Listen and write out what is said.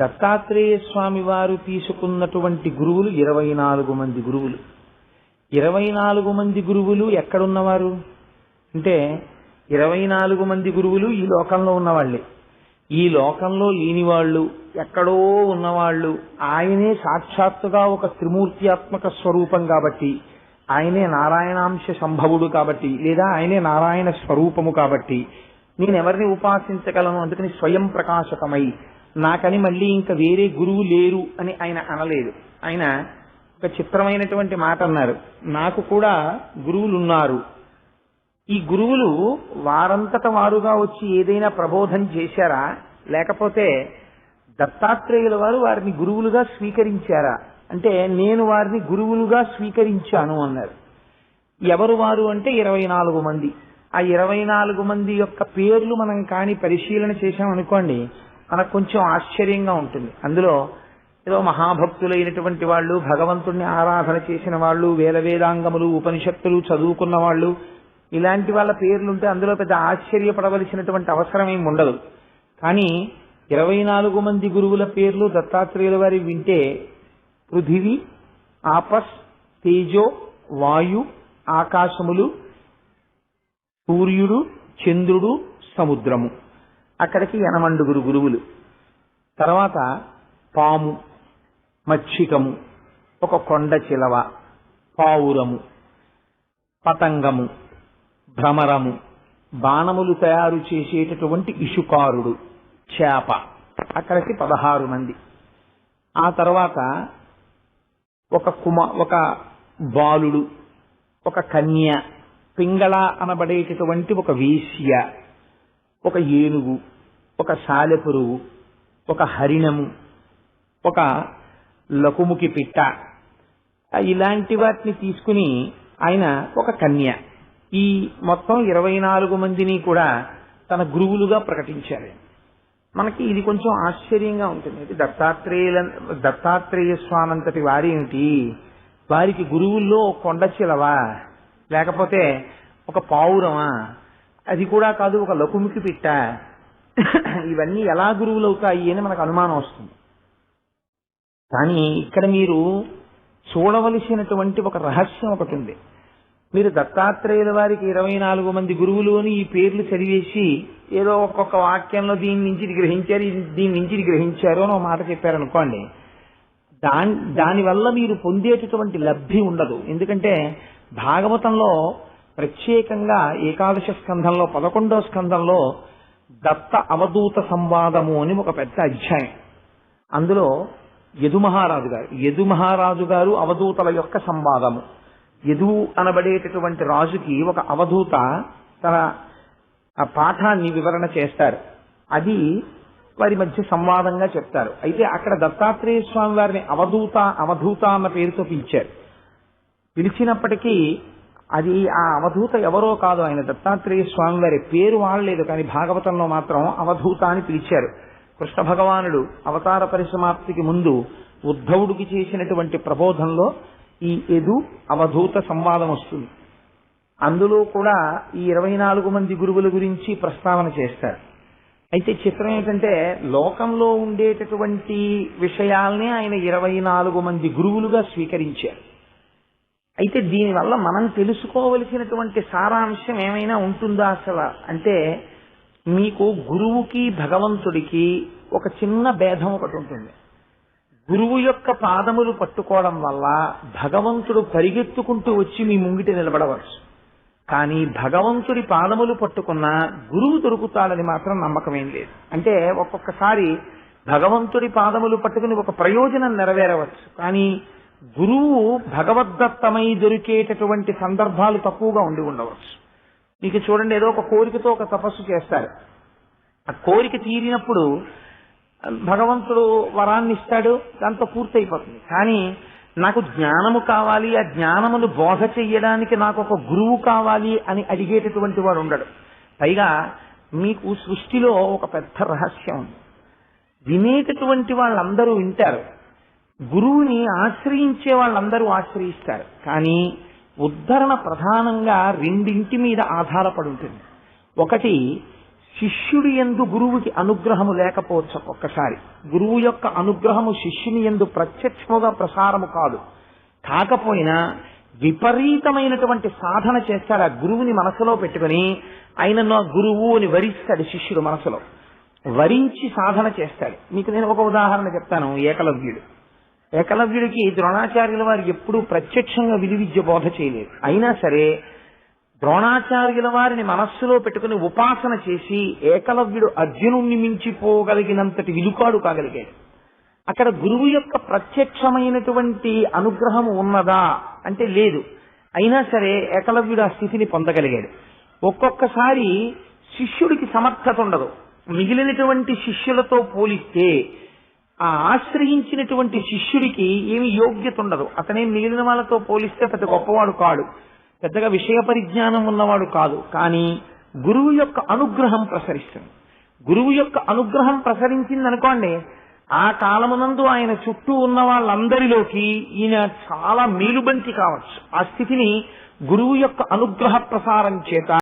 దత్తాత్రేయ స్వామి వారు తీసుకున్నటువంటి గురువులు ఇరవై నాలుగు మంది గురువులు. ఇరవై నాలుగు మంది గురువులు ఎక్కడున్నవారు? అంటే ఇరవై నాలుగు మంది గురువులు ఈ లోకంలో ఉన్నవాళ్ళే. ఈ లోకంలో లేని వాళ్ళు ఎక్కడో ఉన్నవాళ్ళు ఆయనే సాక్షాత్తుగా ఒక త్రిమూర్త్యాత్మక స్వరూపం కాబట్టి ఆయనే నారాయణాంశ సంభవుడు కాబట్టి లేదా ఆయనే నారాయణ స్వరూపము కాబట్టి నేనెవరిని ఉపాసించగలను? అందుకని స్వయం ప్రకాశకమై నాకని మళ్ళీ ఇంకా వేరే గురువు లేరు అని ఆయన అనలేదు. ఆయన ఒక చిత్రమైనటువంటి మాట అన్నారు. నాకు కూడా గురువులు ఉన్నారు ఈ గురువులు వారంతట వారుగా వచ్చి ఏదైనా ప్రబోధం చేశారా? లేకపోతే దత్తాత్రేయుల వారు వారిని గురువులుగా స్వీకరించారా? అంటే నేను వారిని గురువులుగా స్వీకరించాను అన్నారు. ఎవరు వారు అంటే ఇరవై నాలుగు మంది. ఆ ఇరవై నాలుగు మంది యొక్క పేర్లు మనం కాని పరిశీలన చేశామనుకోండి మనకు కొంచెం ఆశ్చర్యంగా ఉంటుంది. అందులో ఏదో మహాభక్తులైనటువంటి వాళ్ళు భగవంతుణ్ణి ఆరాధన చేసిన వాళ్ళు వేద వేదాంగములు ఉపనిషత్తులు చదువుకున్న వాళ్ళు ఇలాంటి వాళ్ళ పేర్లుంటే అందులో పెద్ద ఆశ్చర్యపడవలసినటువంటి అవసరం ఏమి ఉండదు. కానీ ఇరవై నాలుగు మంది గురువుల పేర్లు దత్తాత్రేయుల వారి వింటే పృథివీ ఆపస్ తేజో వాయు ఆకాశములు సూర్యుడు చంద్రుడు సముద్రము. అక్కడికి యనమండుగురు గురువులు. తర్వాత పాము మచ్చికము ఒక కొండ చిలవ పావురము పతంగము భ్రమరము బాణములు తయారు చేసేటటువంటి ఇషుకారుడు చేప. అక్కడికి పదహారు మంది. ఆ తర్వాత ఒక కుమ ఒక బాలుడు ఒక కన్య పింగళ అనబడేటటువంటి ఒక వేశ్య ఒక ఏనుగు ఒక సాలెపురుగు ఒక హరిణము ఒక లకుముకి పిట్ట. ఇలాంటి వాటిని తీసుకుని ఆయన ఒక కన్య. ఈ మొత్తం ఇరవై నాలుగు మందిని కూడా తన గురువులుగా ప్రకటించారు. మనకి ఇది కొంచెం ఆశ్చర్యంగా ఉంటుంది. ఇది దత్తాత్రేయుల దత్తాత్రేయ స్వామంతటి వారేంటి వారికి గురువుల్లో కొండ చిలవా లేకపోతే ఒక పావురమా? అది కూడా కాదు ఒక లకుమికి పిట్ట. ఇవన్నీ ఎలా గురువులవుతాయి అని మనకు అనుమానం వస్తుంది. కానీ ఇక్కడ మీరు చూడవలసినటువంటి ఒక రహస్యం ఒకటి ఉంది. మీరు దత్తాత్రేయుల వారికి ఇరవై నాలుగు మంది గురువులు అని ఈ పేర్లు చదివేసి ఏదో ఒక్కొక్క వాక్యంలో దీని నుంచి గ్రహించారు దీని నుంచి గ్రహించారు అని ఒక మాట చెప్పారనుకోండి. దాని దానివల్ల మీరు పొందేటటువంటి లబ్ధి ఉండదు. ఎందుకంటే భాగవతంలో ప్రత్యేకంగా ఏకాదశ స్కంధంలో పదకొండో స్కంధంలో దత్త అవధూత సంవాదము అని ఒక పెద్ద అధ్యాయం. అందులో యదుమహారాజు గారు యదుమహారాజు గారు అవధూతల యొక్క సంవాదము. యదు అనబడేటటువంటి రాజుకి ఒక అవధూత తన ఆ పాఠాన్ని వివరణ చేస్తారు. అది వారి మధ్య సంవాదంగా చెప్తారు. అయితే అక్కడ దత్తాత్రేయ స్వామి వారిని అవధూత అవధూత అన్న పేరుతో పిలిచారు. పిలిచినప్పటికీ అది ఆ అవధూత ఎవరో కాదు ఆయన దత్తాత్రేయ స్వామి వారి పేరు వాడలేదు కానీ భాగవతంలో మాత్రం అవధూత అని పిలిచారు. కృష్ణ భగవానుడు అవతార పరిసమాప్తికి ముందు ఉద్ధవుడికి చేసినటువంటి ప్రబోధంలో ఈ ఎదు అవధూత సంవాదం వస్తుంది. అందులో కూడా ఈ ఇరవై నాలుగు మంది గురువుల గురించి ప్రస్తావన చేస్తారు. అయితే చిత్రం ఏంటంటే లోకంలో ఉండేటటువంటి విషయాల్ని ఆయన ఇరవై నాలుగు మంది గురువులుగా స్వీకరించారు. అయితే దీనివల్ల మనం తెలుసుకోవలసినటువంటి సారాంశం ఏమైనా ఉంటుందా అసలు? అంటే మీకు గురువుకి భగవంతుడికి ఒక చిన్న భేదం ఒకటి ఉంటుంది. గురువు యొక్క పాదములు పట్టుకోవడం వల్ల భగవంతుడు పరిగెత్తుకుంటూ వచ్చి మీ ముంగిట నిలబడవచ్చు. కానీ భగవంతుడి పాదములు పట్టుకున్న గురువు దొరుకుతాడని మాత్రం నమ్మకం ఏం లేదు. అంటే ఒక్కొక్కసారి భగవంతుడి పాదములు పట్టుకుని ఒక ప్రయోజనం నెరవేరవచ్చు. కానీ గురువు భగవద్దత్తమై దొరికేటటువంటి సందర్భాలు తక్కువగా ఉండి ఉండవచ్చు. మీకు చూడండి ఏదో ఒక కోరికతో ఒక తపస్సు చేస్తారు. ఆ కోరిక తీరినప్పుడు భగవంతుడు వరాన్ని ఇస్తాడు దాంతో పూర్తయిపోతుంది. కానీ నాకు జ్ఞానము కావాలి ఆ జ్ఞానమును బోధ చెయ్యడానికి నాకు ఒక గురువు కావాలి అని అడిగేటటువంటి వాడు ఉండడు. పైగా మీకు సృష్టిలో ఒక పెద్ద రహస్యం ఉంది. వినేటటువంటి వాళ్ళందరూ వింటారు. గురువుని ఆశ్రయించే వాళ్ళందరూ ఆశ్రయిస్తారు. కానీ ఉద్ధరణ ప్రధానంగా రెండింటి మీద ఆధారపడి ఉంటుంది. ఒకటి శిష్యుడి ఎందు గురువుకి అనుగ్రహము లేకపోవచ్చు ఒక్కసారి. గురువు యొక్క అనుగ్రహము శిష్యుని ఎందు ప్రత్యక్షముగా ప్రసారము కాదు. కాకపోయినా విపరీతమైనటువంటి సాధన చేస్తాడు ఆ గురువుని మనసులో పెట్టుకుని ఆయన నా గురువు అని వరిస్తాడు శిష్యుడు మనసులో. వరించి సాధన చేస్తాడు. మీకు నేను ఒక ఉదాహరణ చెప్తాను ఏకలవ్యుడు. ఏకలవ్యుడికి ద్రోణాచార్యుల వారు ఎప్పుడూ ప్రత్యక్షంగా విలువిద్య బోధ చేయలేదు. అయినా సరే ద్రోణాచార్యుల వారిని మనస్సులో పెట్టుకుని ఉపాసన చేసి ఏకలవ్యుడు అర్జునుణ్ణి మించిపోగలిగినంతటి విలుకాడు కాగలిగాడు. అక్కడ గురువు యొక్క ప్రత్యక్షమైనటువంటి అనుగ్రహం ఉన్నదా అంటే లేదు. అయినా సరే ఏకలవ్యుడు ఆ స్థితిని పొందగలిగాడు. ఒక్కొక్కసారి శిష్యుడికి సమర్థత ఉండదు. మిగిలినటువంటి శిష్యులతో పోలిస్తే ఆ ఆశ్రయించినటువంటి శిష్యుడికి ఏమి యోగ్యత ఉండదు. అతనే మిగిలిన వాళ్ళతో పోలిస్తే పెద్ద గొప్పవాడు కాడు. పెద్దగా విషయ పరిజ్ఞానం ఉన్నవాడు కాదు. కానీ గురువు యొక్క అనుగ్రహం ప్రసరిస్తుంది. గురువు యొక్క అనుగ్రహం ప్రసరించింది అనుకోండి ఆ కాలమునందు ఆయన చుట్టూ ఉన్న వాళ్ళందరిలోకి ఈయన చాలా మేలుబంతి కావచ్చు. ఆ స్థితిని గురువు యొక్క అనుగ్రహ ప్రసారం చేత